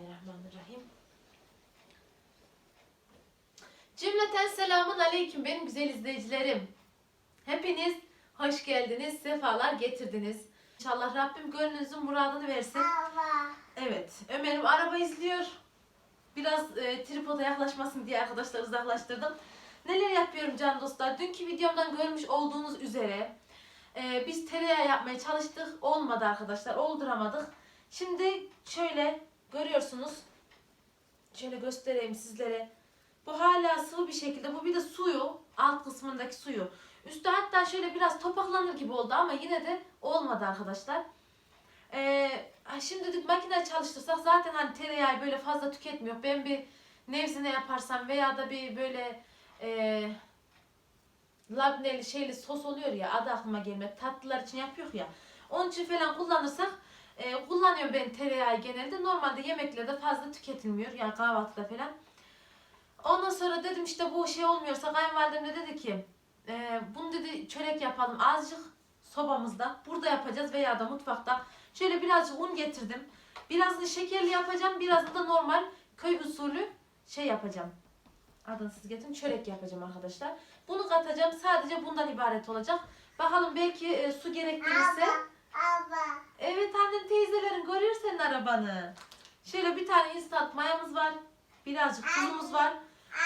Bismillahirrahmanirrahim. Cümleten selamun aleyküm benim güzel izleyicilerim. Hepiniz hoş geldiniz, sefalar getirdiniz. İnşallah Rabbim gönlünüzün muradını versin. Evet, Ömer'im araba izliyor. Biraz e, tripoda yaklaşmasın diye arkadaşlar uzaklaştırdım. Neler yapıyorum can dostlar? Dünkü videomdan görmüş olduğunuz üzere e, biz tereyağı yapmaya çalıştık. Olmadı arkadaşlar, olduramadık. Şimdi şöyle görüyorsunuz. Şöyle göstereyim sizlere. Bu hala sıvı bir şekilde. Bu bir de suyu, alt kısmındaki suyu. Üstü hatta şöyle biraz topaklanır gibi oldu ama yine de olmadı arkadaşlar. Ee, şimdi dedik makine çalıştırsak zaten hani tereyağı böyle fazla tüketmiyor. Ben bir nevzine yaparsam veya da bir böyle e, labneli şeyli sos oluyor ya adı aklıma gelmedi. Tatlılar için yapıyor ya. Onun için falan kullanırsak e, kullanıyorum ben tereyağı genelde. Normalde yemeklerde fazla tüketilmiyor. Yani kahvaltıda falan. Ondan sonra dedim işte bu şey olmuyorsa kayınvalidem de dedi ki e, bunu dedi çörek yapalım azıcık sobamızda. Burada yapacağız veya da mutfakta. Şöyle birazcık un getirdim. Birazını şekerli yapacağım. Birazını da normal köy usulü şey yapacağım. Adını siz getirin. Çörek yapacağım arkadaşlar. Bunu katacağım. Sadece bundan ibaret olacak. Bakalım belki e, su gerektirirse. Evet annem teyzelerin görüyor senin arabanı. Şöyle bir tane instant mayamız var. Birazcık tuzumuz var.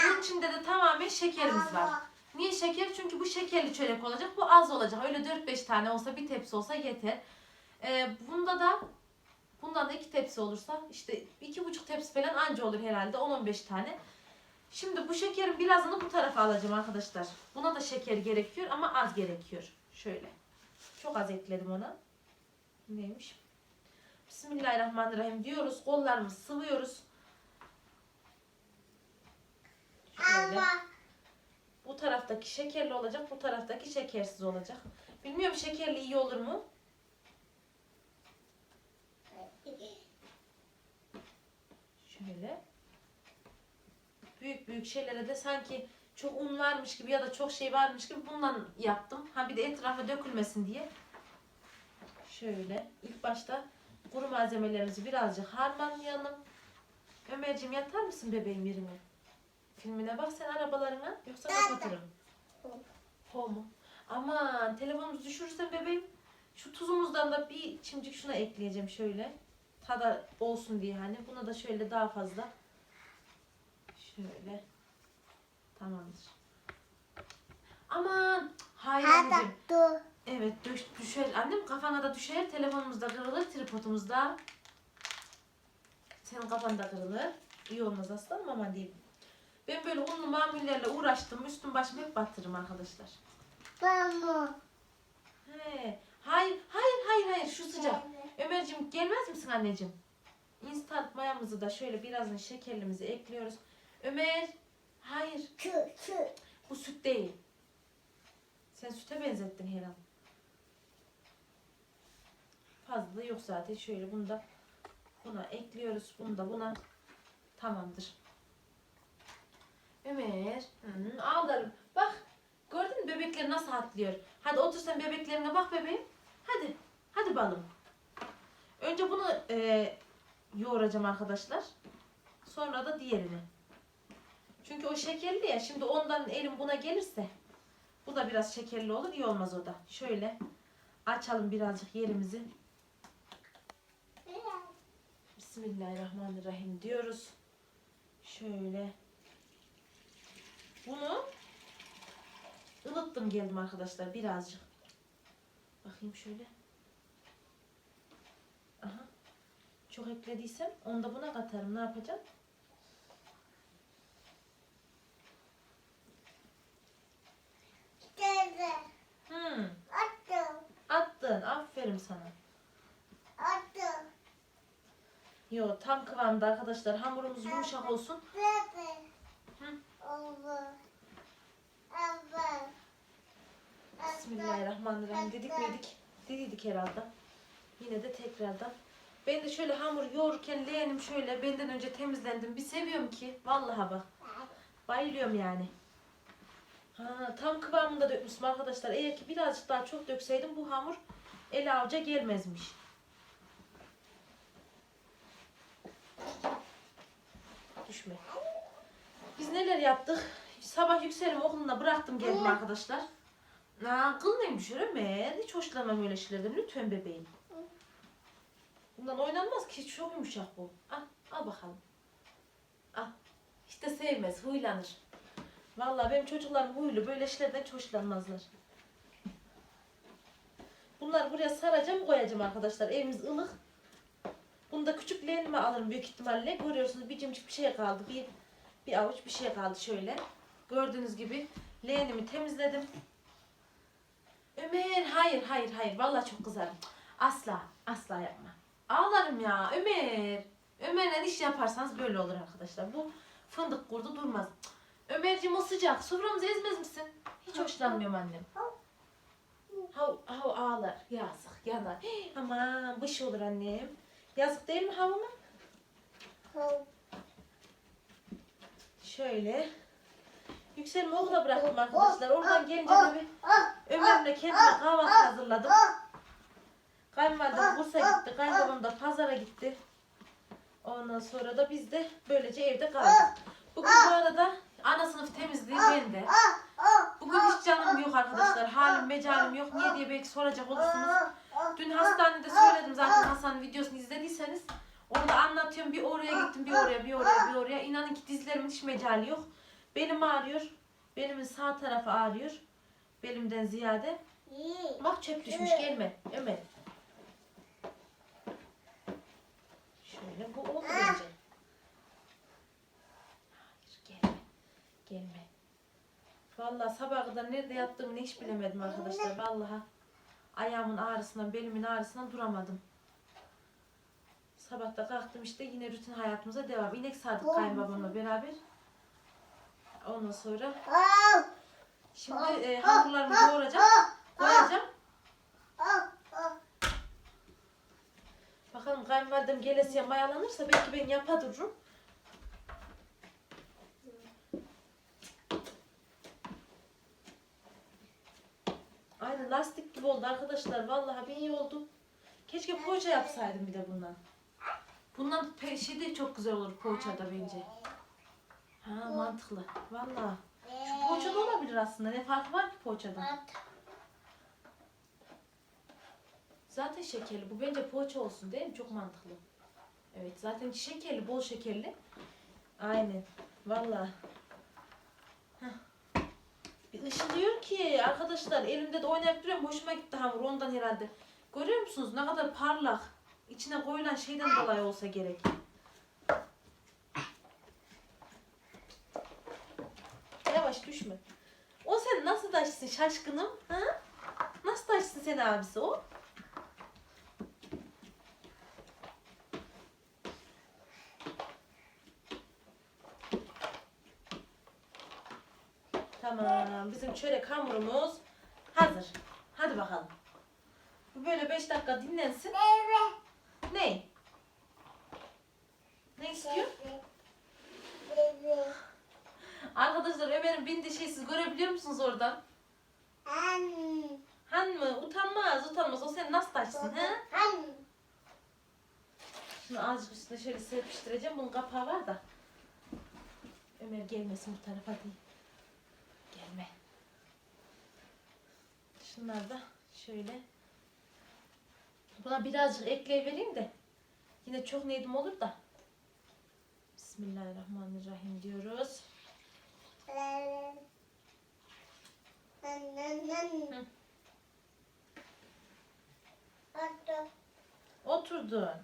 Bunun içinde de tamamen şekerimiz var. Niye şeker? Çünkü bu şekerli çörek olacak. Bu az olacak. Öyle 4-5 tane olsa bir tepsi olsa yeter. Ee, bunda da bundan da iki tepsi olursa işte iki buçuk tepsi falan anca olur herhalde 10-15 tane. Şimdi bu şekerin birazını bu tarafa alacağım arkadaşlar. Buna da şeker gerekiyor ama az gerekiyor. Şöyle. Çok az ekledim ona. Neymiş? Bismillahirrahmanirrahim diyoruz. Kollarımızı sıvıyoruz. Şöyle. Bu taraftaki şekerli olacak, bu taraftaki şekersiz olacak. Bilmiyorum şekerli iyi olur mu? Şöyle. Büyük büyük şeylere de sanki çok un varmış gibi ya da çok şey varmış gibi bundan yaptım. Ha bir de etrafa dökülmesin diye. Şöyle ilk başta kuru malzemelerimizi birazcık harmanlayalım. Ömerciğim yatar mısın bebeğim yerine? Filmine bak sen arabalarına yoksa kapatırım. Ho mu? Aman telefonumuzu düşürürsen bebeğim şu tuzumuzdan da bir çimcik şuna ekleyeceğim şöyle. Tada olsun diye hani. Buna da şöyle daha fazla. Şöyle. Tamamdır. Aman. Hayır anneciğim. Evet düş, düşer. Annem kafana da düşer. Telefonumuz da kırılır. Tripodumuz da. Senin kafan da kırılır. İyi olmaz aslanım ama değil. Ben böyle unlu mamullerle uğraştım. Üstüm başım hep batırırım arkadaşlar. He. Hayır, hayır, hayır, hayır. Şu sıcak. Ömerciğim gelmez misin anneciğim? Instant mayamızı da şöyle birazını şekerlimizi ekliyoruz. Ömer. Hayır. Bu süt değil. Sen süte benzettin her Fazla yok zaten. Şöyle bunu da buna ekliyoruz. Bunu da buna. Tamamdır. Ömer. Hı, ağlarım. Bak. Gördün mü bebekler nasıl atlıyor? Hadi otur sen bebeklerine bak bebeğim. Hadi. Hadi balım. Önce bunu e, yoğuracağım arkadaşlar. Sonra da diğerini. Çünkü o şekerli ya. Şimdi ondan elim buna gelirse bu da biraz şekerli olur. iyi olmaz o da. Şöyle açalım birazcık yerimizi. Bismillahirrahmanirrahim diyoruz. Şöyle. Bunu ılıttım geldim arkadaşlar birazcık. Bakayım şöyle. Aha. Çok eklediysem onu da buna katarım. Ne yapacağım? Hmm. Attın. Aferin sana. Yo tam kıvamda arkadaşlar. Hamurumuz yumuşak olsun. Bismillahirrahmanirrahim dedik miydik? Dediydik herhalde. Yine de tekrardan. Ben de şöyle hamur yoğururken leğenim şöyle benden önce temizlendim. Bir seviyorum ki. Vallahi bak. Bayılıyorum yani. Ha, tam kıvamında dökmüşüm arkadaşlar. Eğer ki birazcık daha çok dökseydim bu hamur el avuca gelmezmiş. Düşme. Biz neler yaptık? Sabah yükselim okuluna bıraktım geldim arkadaşlar. Aa, kıl neymiş Ömer? Hiç hoşlanmam öyle şeylerden. Lütfen bebeğim. Bundan oynanmaz ki. Çok yumuşak bu. Al, al bakalım. Al. Hiç de sevmez. Huylanır. Vallahi benim çocuklarım huylu. Böyle şeylerden hiç hoşlanmazlar. Bunları buraya saracağım koyacağım arkadaşlar. Evimiz ılık. Bunu da küçük leğenime alırım büyük ihtimalle. Görüyorsunuz bir cimcik bir şey kaldı. Bir, bir avuç bir şey kaldı şöyle. Gördüğünüz gibi leğenimi temizledim. Ömer hayır hayır hayır. Vallahi çok kızarım. Asla asla yapma. Ağlarım ya Ömer. Ömer'le iş yaparsanız böyle olur arkadaşlar. Bu fındık kurdu durmaz. Ömerciğim o sıcak. Soframızı ezmez misin? Hiç hoşlanmıyorum annem. Hav, hav ağlar. Yazık yanar. Hii, Aman bış olur annem. Yazık değil mi havama? Şöyle. Yükselme okula bıraktım arkadaşlar. Oradan gelince de bir Ömer'le kendime kahvaltı hazırladım. Kayınvalidem Bursa gitti. Kayınbabam da pazara gitti. Ondan sonra da biz de böylece evde kaldık. Bugün bu arada ana sınıf temizliği bende. Bugün hiç canım yok arkadaşlar. Halim mecalim yok. Niye diye belki soracak olursunuz. Dün hastanede söyledim zaten Hasan'ın videosunu izlediyseniz. Orada anlatıyorum bir oraya gittim bir oraya bir oraya bir oraya. İnanın ki dizlerimin hiç mecali yok. Belim ağrıyor. Belimin sağ tarafı ağrıyor. Belimden ziyade. Bak çöp düşmüş gelme Ömer. Şöyle bu oldu bence. Hayır gelme. Gelme. Vallahi sabah kadar nerede yattığımı hiç bilemedim arkadaşlar. Vallahi ayağımın ağrısından, belimin ağrısından duramadım. Sabah da kalktım işte yine rutin hayatımıza devam. İnek sağdık kayınbabamla beraber. Ondan sonra şimdi e, hamurlarımı yoğuracağım, koyacağım. Bakalım kayınvalidem gelesiye mayalanırsa belki ben yapa dururum. Aynı lastik gibi oldu arkadaşlar. Vallahi bir iyi oldu. Keşke poğaça yapsaydım bir de bundan. Bundan şey de çok güzel olur poğaça da bence. Ha mantıklı. Vallahi. Şu poğaça da olabilir aslında. Ne farkı var ki poğaçadan? Zaten şekerli. Bu bence poğaça olsun değil mi? Çok mantıklı. Evet zaten şekerli, bol şekerli. Aynen. Vallahi. Işılıyor ki arkadaşlar elimde de oynayıp duruyorum. Hoşuma gitti hamur ondan herhalde. Görüyor musunuz ne kadar parlak. İçine koyulan şeyden dolayı olsa gerek. Yavaş düşme. O sen nasıl taşsın şaşkınım? Ha? Nasıl taşsın sen abisi o? Tamam. Bizim çörek hamurumuz hazır. Hadi bakalım. Bu böyle 5 dakika dinlensin. Ne? Ne istiyor? Arkadaşlar Ömer'in bindiği şey siz görebiliyor musunuz oradan? Han mı? Utanmaz utanmaz. O sen nasıl taşsın he? Şunu azıcık üstüne şöyle serpiştireceğim. Bunun kapağı var da. Ömer gelmesin bu tarafa değil. Gelme. Şunlar da şöyle. Buna birazcık ekleyivereyim de. Yine çok nedim olur da. Bismillahirrahmanirrahim diyoruz. Oturdun. Aa.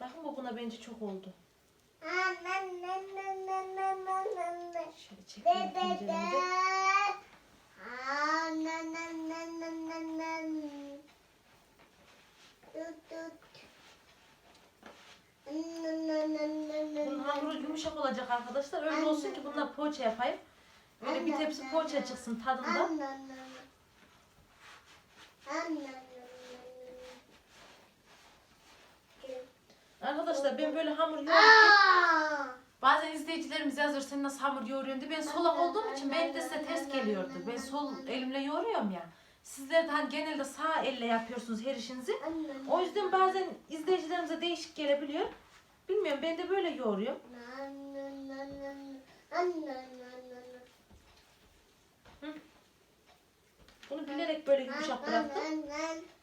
Bakın bu buna bence çok oldu. Şöyle çekelim tenceremizi. Bunun hamuru yumuşak olacak arkadaşlar. Öyle olsun ki bunlar poğaça yapayım. Öyle bir tepsi poğaça çıksın tadında. Arkadaşlar ben böyle hamur yoğururken bazen izleyicilerimiz yazıyor sen nasıl hamur yoğuruyorsun diye. Ben solak olduğum için benim de size ters geliyordu. Ben sol elimle yoğuruyorum ya. Sizler de hani genelde sağ elle yapıyorsunuz her işinizi. O yüzden bazen izleyicilerimize değişik gelebiliyor. Bilmiyorum ben de böyle yoğuruyorum. Bunu bilerek böyle yumuşak bıraktım.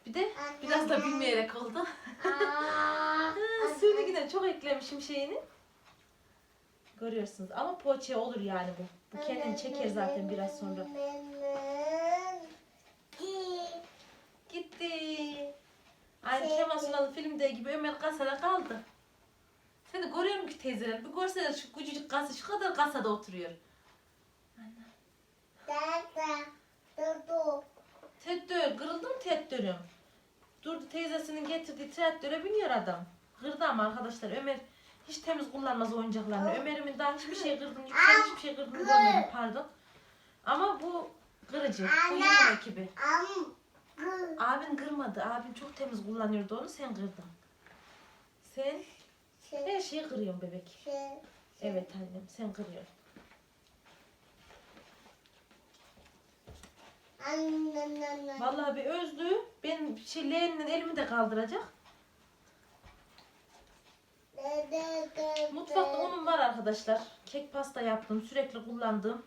Bir de biraz da bilmeyerek oldu. Suyunu yine çok eklemişim şeyini. Görüyorsunuz ama poğaça olur yani bu. Bu kendini çeker zaten biraz sonra. Gitti. Aynı Kemal Sunal'ın filmde gibi Ömer kasada kaldı. Seni görüyorum ki teyzeler. Bir görseler şu küçücük kasa şu kadar kasada oturuyor. Traktör, kırıldı mı traktörüm? Durdu teyzesinin getirdiği traktöre biniyor adam. Kırdı ama arkadaşlar Ömer hiç temiz kullanmaz oyuncaklarını. Ömer'imin daha hiçbir şey kırdım, yüksel hiçbir şey kırdım görmedim pardon. Ama bu kırıcı, bu yumur ekibi. Abin kırmadı, abin çok temiz kullanıyordu onu sen kırdın. Sen her şeyi kırıyorsun bebek. Evet annem sen kırıyorsun. Vallahi bir özlü. Ben şey leğeninin elimi de kaldıracak. Mutfakta unum var arkadaşlar. Kek pasta yaptım. Sürekli kullandığım.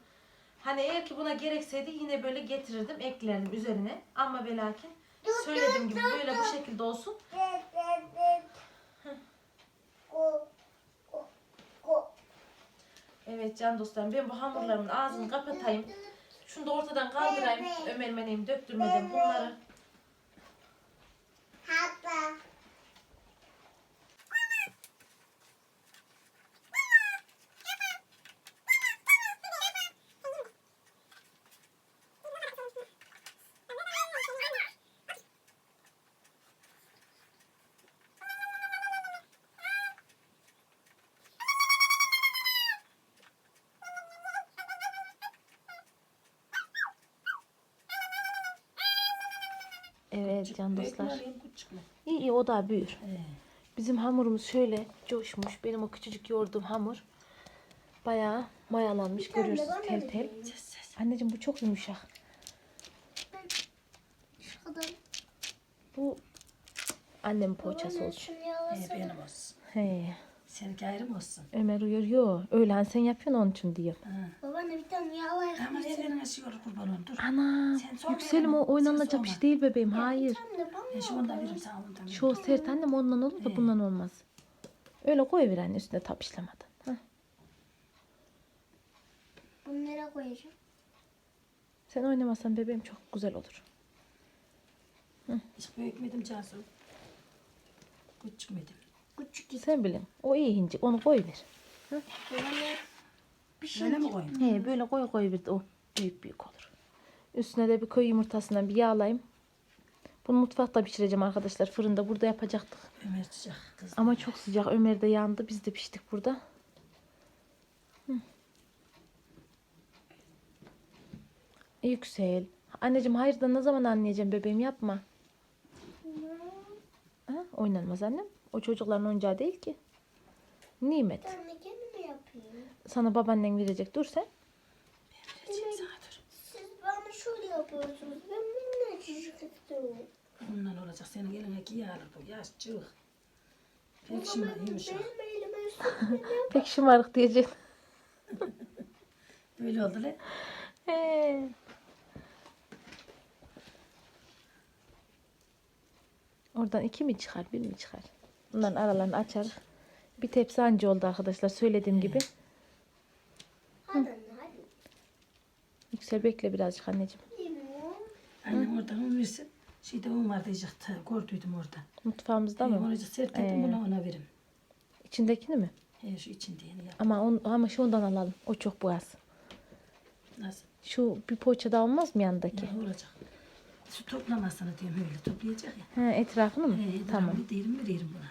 Hani eğer ki buna gerekseydi yine böyle getirirdim. Eklerdim üzerine. Ama ve lakin söylediğim gibi böyle bu şekilde olsun. Evet can dostlarım ben bu hamurlarımın ağzını kapatayım. Şunu da ortadan kaldırayım. Ömer meneyim döktürmeden bunları. Evet can dostlar. İyi iyi o da büyür. Bizim hamurumuz şöyle coşmuş. Benim o küçücük yoğurduğum hamur. Bayağı mayalanmış. Görüyorsunuz tel tel. Anneciğim bu çok yumuşak. Bu annemin poğaçası olsun. Ee, benim olsun. He. Seninki ayrı mı olsun? Ömer uyuyor. Hani sen yapıyorsun onun için diyor. Ha. Babaanne bir tane yağlayalım. Kurban olayım. Dur. Ana Sen yükselim o yapın. oynanılacak Sen bir şey değil bebeğim. Hayır. Ben şunu da veririm sana ondan. Şu sert annem ondan olur da He. bundan olmaz. Öyle koyuver anne üstüne tapışlamadan. Heh. bunu nereye koyacağım? Sen oynamasan bebeğim çok güzel olur. Hiç büyütmedim Cansu. Küçükmedim. Küçük git. Sen bilin. O iyi hinci. Onu koyuver. Babaanne bir şey Öyle mi koyayım? He böyle koy koy bir de o büyük büyük olur. Üstüne de bir köy yumurtasından bir yağlayayım. Bunu mutfakta pişireceğim arkadaşlar. Fırında burada yapacaktık. Ömer sıcak kız. Ama çok sıcak. Ömer de yandı. Biz de piştik burada. Hı. Yüksel. Anneciğim hayırdır ne zaman anlayacağım bebeğim yapma. Ha, oynanmaz annem. O çocukların oyuncağı değil ki. Nimet. Anne kendime yapayım. Sana babaannen verecek. Dur sen. Vereceğim sana dur. Siz bana şöyle yapıyorsunuz. Ben bunu küçük istiyorum. Bundan olacak. Senin eline giy alır bu. Yaşçık. Pek ben- yumuşak. Benim elime sürtme. Pek şımarık diyeceksin. Böyle oldu. He. Oradan iki mi çıkar, bir mi çıkar? Bunların aralarını açar. Bir tepsi anca oldu arkadaşlar söylediğim gibi. Hadi. Yüksel bekle birazcık anneciğim. Annem oradan un versin. Şeyde un var diyecek. ta- Gördüydüm orada. Mutfağımızda Ee, mı? Onu sert ettim Ee. bunu ona verim. İçindekini mi? He şu içindeyini yap. Ama on, ama şundan alalım. O çok boğaz. Nasıl? Şu bir poğaça da olmaz mı yanındaki? Ne olacak? Su toplamasını diyorum öyle toplayacak ya. Ha, etrafını mı? Ee, tamam. Değilim veririm buna.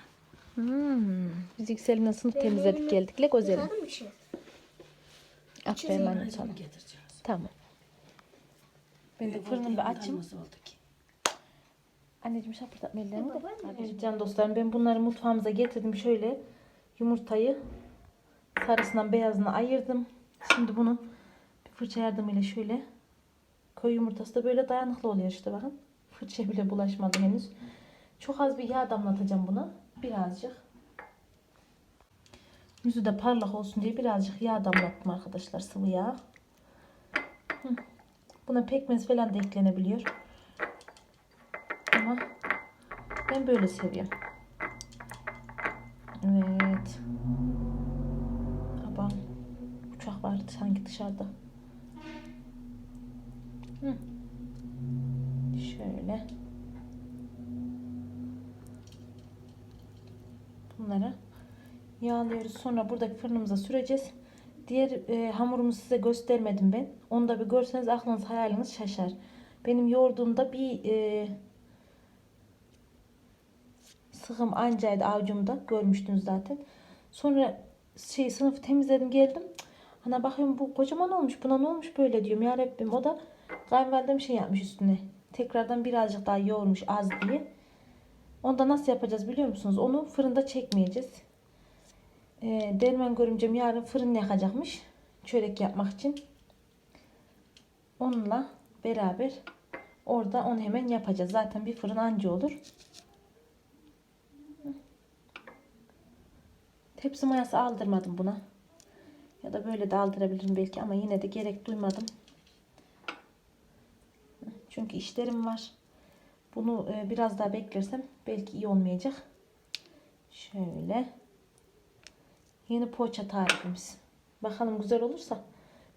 Hmm. Biz Yüksel'imle sınıf temizledik geldik. Le güzelim. Yıkadın mı şey? Aferin anne Hadi sana. bunu getireceğiz. Tamam. Ben de Büyük fırını oldu, bir açayım. yanlarımız oldu ki. Anneciğim şapırdatma ellerini de. Hadi can dostlarım ben bunları mutfağımıza getirdim. Şöyle yumurtayı sarısından beyazına ayırdım. Şimdi bunu bir fırça yardımıyla şöyle köy yumurtası da böyle dayanıklı oluyor işte bakın. Fırçaya bile bulaşmadı henüz. Çok az bir yağ damlatacağım buna. Birazcık. Yüzü de parlak olsun diye birazcık yağ damlattım arkadaşlar sıvı yağ. Buna pekmez falan da eklenebiliyor. Ama ben böyle seviyorum. Evet. Aba uçak vardı sanki dışarıda. Hı. Şöyle. Bunları yağlıyoruz. Sonra buradaki fırınımıza süreceğiz. Diğer e, hamurumuzu size göstermedim ben. Onu da bir görseniz aklınız hayaliniz şaşar. Benim yoğurduğumda bir e, sıkım ancaydı avucumda. Görmüştünüz zaten. Sonra şey sınıfı temizledim geldim. Ana bakıyorum bu kocaman olmuş. Buna ne olmuş böyle diyorum. Ya Rabbim o da kayınvalidem şey yapmış üstüne. Tekrardan birazcık daha yoğurmuş az diye. Onda nasıl yapacağız biliyor musunuz? Onu fırında çekmeyeceğiz. Ee, görümcem yarın fırın yakacakmış. Çörek yapmak için. Onunla beraber orada onu hemen yapacağız. Zaten bir fırın anca olur. Tepsi mayası aldırmadım buna. Ya da böyle de aldırabilirim belki ama yine de gerek duymadım. Çünkü işlerim var. Bunu e, biraz daha beklersem belki iyi olmayacak. Şöyle. Yeni poğaça tarifimiz. Bakalım güzel olursa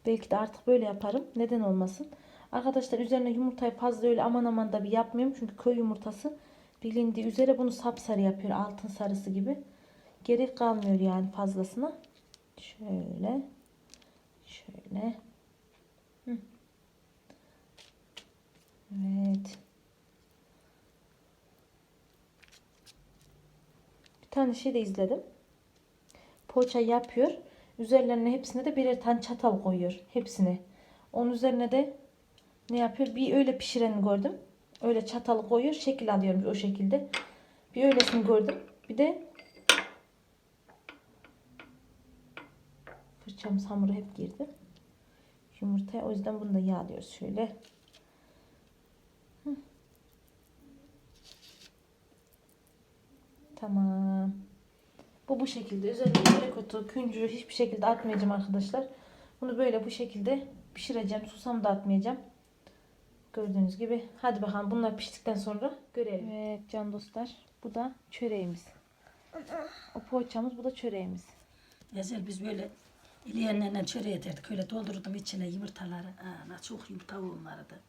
belki de artık böyle yaparım. Neden olmasın? Arkadaşlar üzerine yumurtayı fazla öyle aman aman da bir yapmıyorum. Çünkü köy yumurtası bilindiği üzere bunu sapsarı yapıyor. Altın sarısı gibi. Gerek kalmıyor yani fazlasına. Şöyle. Şöyle. Evet. Bir tane şey de izledim. Poğaça yapıyor. Üzerlerine hepsine de birer tane çatal koyuyor. Hepsine. Onun üzerine de ne yapıyor? Bir öyle pişireni gördüm. Öyle çatalı koyuyor. Şekil alıyormuş o şekilde. Bir öylesini gördüm. Bir de fırçamız hamuru hep girdi. Yumurtaya o yüzden bunu da yağlıyoruz şöyle. Tamam. Bu bu şekilde. Üzerine çörek otu, küncü hiçbir şekilde atmayacağım arkadaşlar. Bunu böyle bu şekilde pişireceğim. Susam da atmayacağım. Gördüğünüz gibi. Hadi bakalım bunlar piştikten sonra görelim. Evet can dostlar. Bu da çöreğimiz. O poğaçamız bu da çöreğimiz. Ezel biz böyle ileyenlerle çöreğe ederdik. Öyle doldururdum içine yumurtaları. Ana çok yumurta vardı.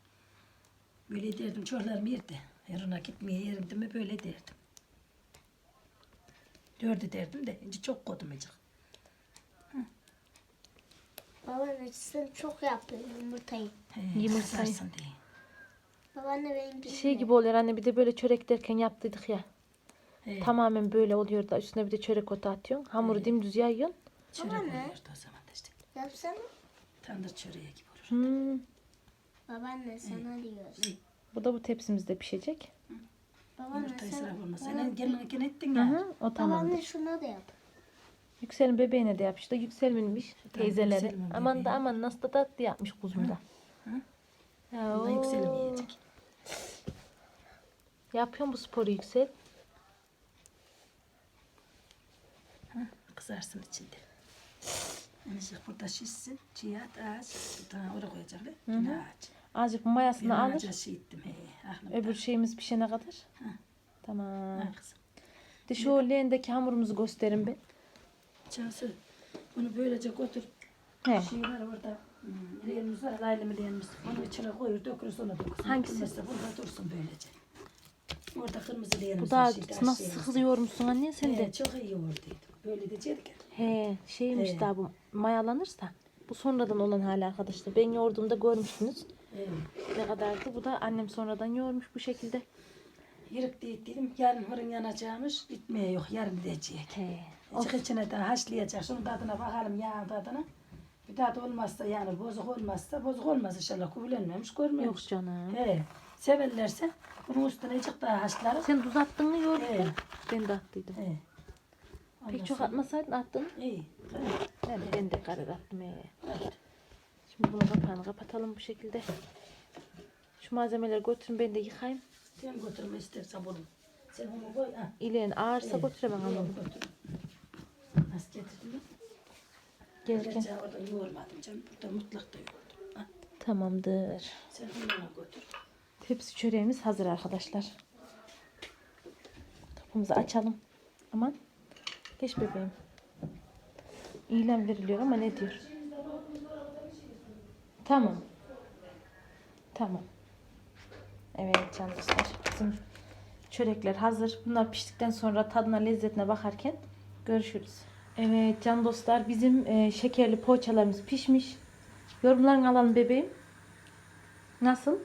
Böyle derdim çocuklarım yerdi. Yarına gitmeye yerim mi böyle derdim. Dördü derdim de ince çok kodum acık. Babaanne sen çok yapıyor yumurtayı. He, Yumurtayı. kızarsın diye. Babaanne benim Şey gibi oluyor anne bir de böyle çörek derken yaptıydık ya. He, Tamamen böyle oluyor da üstüne bir de çörek otu atıyorsun. Hamuru dimdüz yayıyorsun. çörek Ama ne? oluyordu o zaman da işte. Yapsana. Tandır çöreği gibi olur. Hmm. Babaanne sana diyoruz. Bu da bu tepsimizde pişecek. Sen... sıra vurma. Sen gene ettin Hı ya. hı, o tamamdır. Babaanne şuna da yap. Yüksel'in bebeğine de yapmıştı. Yükselminmiş teyzeleri. Yüksel'in Aman da bebeği. aman nasıl da tatlı yapmış kuzum da. Hı. Ya, Bundan yükselim oo. yiyecek. Yapıyor mu sporu Yüksel? Kızarsın içinde. Azıcık burada şişsin. Çiğat ağaç. Bir tane oraya koyacaklar. Yine ağaç. Azıcık mayasını Ben alır. şey ettim. He, aklımda. Öbür şeyimiz pişene kadar. Tamam. Ha kızım. De şu leğendeki hamurumuzu gösterin bir. Cansı bunu böylece götür. He. Şey var orada. Hmm, leğenimiz var. Laylımı leğenimiz. Onu içine koyur. Dökürüz sonra dökürüz. Hangisi? Kırmızı burada dursun böylece. Orada kırmızı leğenimiz Bu da şeyde, nasıl aşağıya. sıkılıyor musun anne sen de? Çok iyi yoğurduydu. Böyle de cedik. He şeymiş He. daha bu mayalanırsa. Bu sonradan olan hali arkadaşlar. Ben yoğurduğumda görmüştünüz. Evet. Ne kadardı. Bu da annem sonradan yoğurmuş bu şekilde. Yırık değil dedim. Yarın fırın yanacakmış. Bitmeye yok. Yarın gidecek. He. Azıcık içine de haşlayacak. Şunun tadına bakalım yağın tadına. Bir tat olmazsa yani bozuk olmazsa bozuk olmaz inşallah. Kubullenmemiş Yok görmemiş. canım. He. Severlerse bunun üstüne azıcık daha haşlarız. Sen tuz attın mı yoğurtta? He. Ben de attıydım. He. Pek çok sonra- atmasaydın attın. İyi. Tamam. Ben, ben de karar attım. he. Evet. Şimdi bunu kapağını kapatalım bu şekilde. Şu malzemeleri götürün ben de yıkayayım. Sen götürme istersen bunu. Sen onu koy. Ha. İleğin ağırsa Evet. götüremem ama. Nasıl getirdin? gelirken. Gerçi orada yoğurmadım canım. Burada mutfakta yoğurdum. Ha, Tamamdır. sen bunu götür. Tepsi çöreğimiz hazır arkadaşlar. Kapımızı açalım. Aman. Geç bebeğim. İlan veriliyor ama ne diyor? Tamam. Tamam. Evet can dostlar. Bizim çörekler hazır. Bunlar piştikten sonra tadına lezzetine bakarken görüşürüz. Evet can dostlar bizim e, şekerli poğaçalarımız pişmiş. Yorumlarını alalım bebeğim. Nasıl?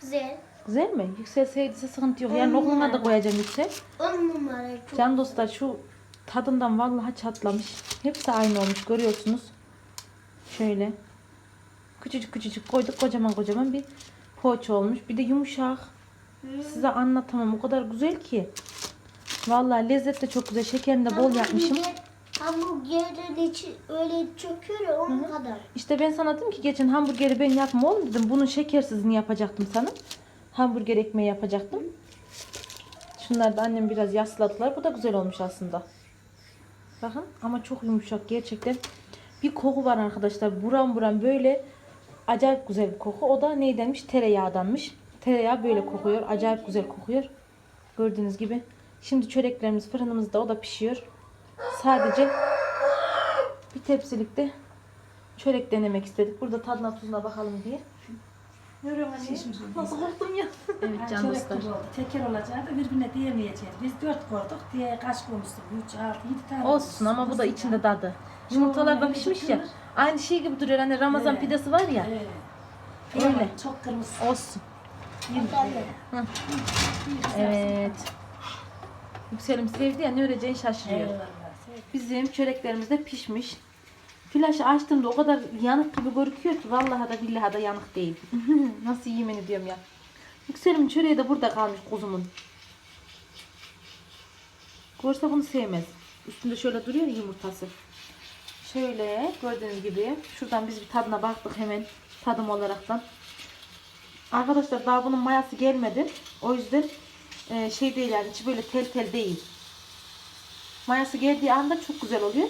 Güzel. Güzel mi? Yükselseydi sıkıntı yok. Yani okuluna da koyacağım yüksel. On numara çok. Can dostlar şu tadından vallahi çatlamış. Hepsi aynı olmuş görüyorsunuz. Şöyle. Küçücük küçücük koyduk kocaman kocaman bir poğaça olmuş. Bir de yumuşak. Size anlatamam. O kadar güzel ki. Vallahi lezzet de çok güzel. Şekerini de bol yapmışım. Hamburger- Hamburgerin içi öyle çöküyor ya onun kadar. İşte ben sana dedim ki geçen hamburgeri ben yapma oğlum dedim. Bunun şekersizini yapacaktım sana. Hamburger ekmeği yapacaktım. Şunlar da annem biraz yasladılar. Bu da güzel olmuş aslında. Bakın ama çok yumuşak gerçekten. Bir koku var arkadaşlar. Buram buram böyle acayip güzel bir koku. O da neydenmiş? Tereyağdanmış. Tereyağı böyle kokuyor. Acayip güzel kokuyor. Gördüğünüz gibi. Şimdi çöreklerimiz fırınımızda o da pişiyor. Sadece bir tepsilikte çörek denemek istedik. Burada tadına tuzuna bakalım diye. Şişmiş oldu. Nasıl korktum ya. Evet can dostlar. Teker olacağı da birbirine diyemeyeceğiz. Biz dört koyduk. Diye kaç koymuşsun? Üç, altı, yedi tane. Olsun ama bu da içinde tadı. Yumurtalar da pişmiş ya. Aynı şey gibi duruyor. Hani Ramazan Evet. pidesi var ya. Evet. Öyle. Öyle. Çok kırmızı. Olsun. Evet. Yükselim sevdi ya ne öreceğini şaşırıyor. Eyvallah. Bizim çöreklerimiz de pişmiş. Flaşı açtığımda o kadar yanık gibi gözüküyor ki vallahi da billahi da yanık değil. Nasıl yemin ediyorum ya. Yükselim çöreği de burada kalmış kuzumun. Görse bunu sevmez. Üstünde şöyle duruyor yumurtası. Şöyle gördüğünüz gibi şuradan biz bir tadına baktık hemen tadım olaraktan. Arkadaşlar daha bunun mayası gelmedi. O yüzden e, şey değil yani içi böyle tel tel değil. Mayası geldiği anda çok güzel oluyor.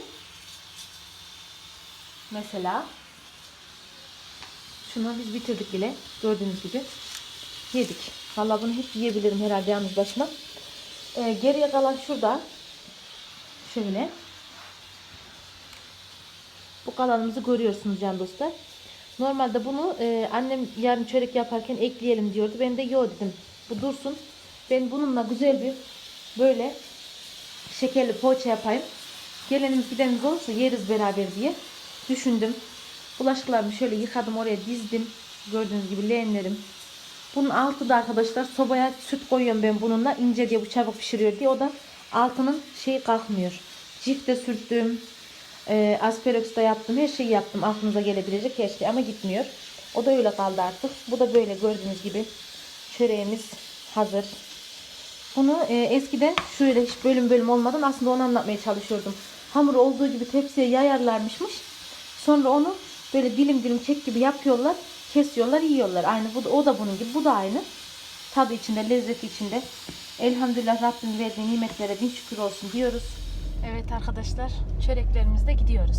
Mesela şunu biz bitirdik bile. Gördüğünüz gibi yedik. Vallahi bunu hep yiyebilirim herhalde yalnız başıma. Ee, geriye kalan şurada şöyle bu kalanımızı görüyorsunuz can dostlar. Normalde bunu e, annem yarın çörek yaparken ekleyelim diyordu. Ben de yo dedim. Bu dursun. Ben bununla güzel bir böyle şekerli poğaça yapayım. Gelenimiz gidenimiz olursa yeriz beraber diye düşündüm. Bulaşıklarımı şöyle yıkadım oraya dizdim. Gördüğünüz gibi leğenlerim. Bunun altı da arkadaşlar sobaya süt koyuyorum ben bununla ince diye bu çabuk pişiriyor diye. O da altının şeyi kalkmıyor. Cif de sürttüm. E, asperox da yaptım. Her şeyi yaptım. Aklınıza gelebilecek her şey ama gitmiyor. O da öyle kaldı artık. Bu da böyle gördüğünüz gibi çöreğimiz hazır. Bunu e, eskiden şöyle hiç bölüm bölüm olmadan aslında onu anlatmaya çalışıyordum. Hamur olduğu gibi tepsiye yayarlarmışmış. Sonra onu böyle dilim dilim kek gibi yapıyorlar. Kesiyorlar, yiyorlar. Aynı bu da, o da bunun gibi. Bu da aynı. Tadı içinde, lezzeti içinde. Elhamdülillah Rabbim verdiği nimetlere bin şükür olsun diyoruz. Evet arkadaşlar, çöreklerimizde gidiyoruz.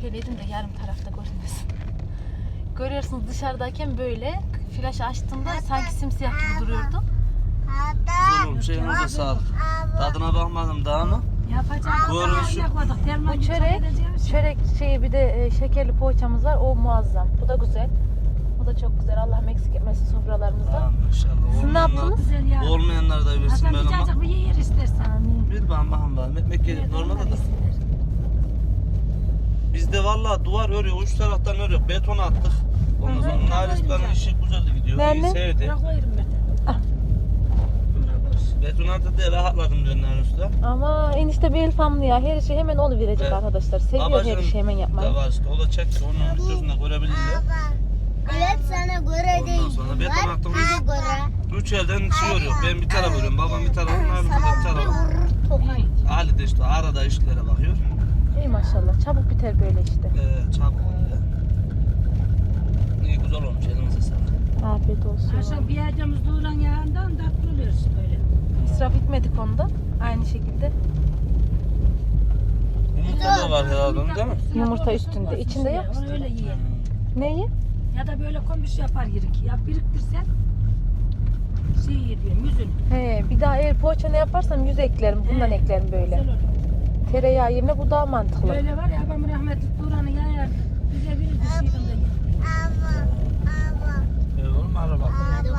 Şöyle edin de yarım tarafta görünmesin. Görüyorsunuz dışarıdayken böyle flaşı açtığımda sanki simsiyah gibi duruyordu. Güzel olmuş. Elinize sağlık. Tadına bakmadım daha mı? Yapacak. Derman Bu çörek, çörek şeyi bir de e, şekerli poğaçamız var. O muazzam. Bu da güzel. Bu da çok güzel. Allah eksik etmesin sofralarımızda. Tamam inşallah. Siz ne yaptınız? Güzel ya. Olmayanlar da versin Hasan ben bir ama. cacık bir yer istersen. Amin. Bir bana bakın bana. Ekmek gelir normalde de. Bizde valla duvar örüyor. Uç taraftan örüyor. Beton attık. Ondan sonra Narislan'ın işi güzeldi gidiyor. Nerede? İyi sevdi. Bırak koyarım ben. Beton attı diye rahatladım diyor Narislan. Ama enişte bir elfamlı ya. Her şey hemen oluverecek Evet. arkadaşlar. Seviyor her şeyi hemen yapmayı. da var işte. O da çekti. Onun videosunda görebilirler. Evet sana göre Ondan değil. sonra beton Var, göre. Üç elden şey örüyor. Ben bir taraf örüyorum. Babam bir taraf. Narislan bir Sana bir taraf. vurur tokayı. Ali de işte arada işlere bakıyor. İyi maşallah. Çabuk biter böyle işte. Ee, çabuk oluyor. İyi güzel olmuş. Elinize sağlık. Afiyet olsun. Akşam bir yağcımız doğuran yağından tatlı oluyoruz böyle israf etmedik konuda. Aynı şekilde. Yumurta da var herhalde onun değil mi? Yumurta üstünde. İçinde yok. Onu öyle ye. Neyi? Ya da böyle kombiş yapar yirik. Yap biriktirsen şey yediyorum yüzün. He, bir daha eğer poğaça ne yaparsam yüz eklerim. Bundan He, eklerim böyle. Güzel olur. Tereyağı yerine bu daha mantıklı. Böyle var ya babam rahmetli Turan'ı yayardı. Bize bir düşürdüm de. Ama, ama. E, oğlum araba. Araba.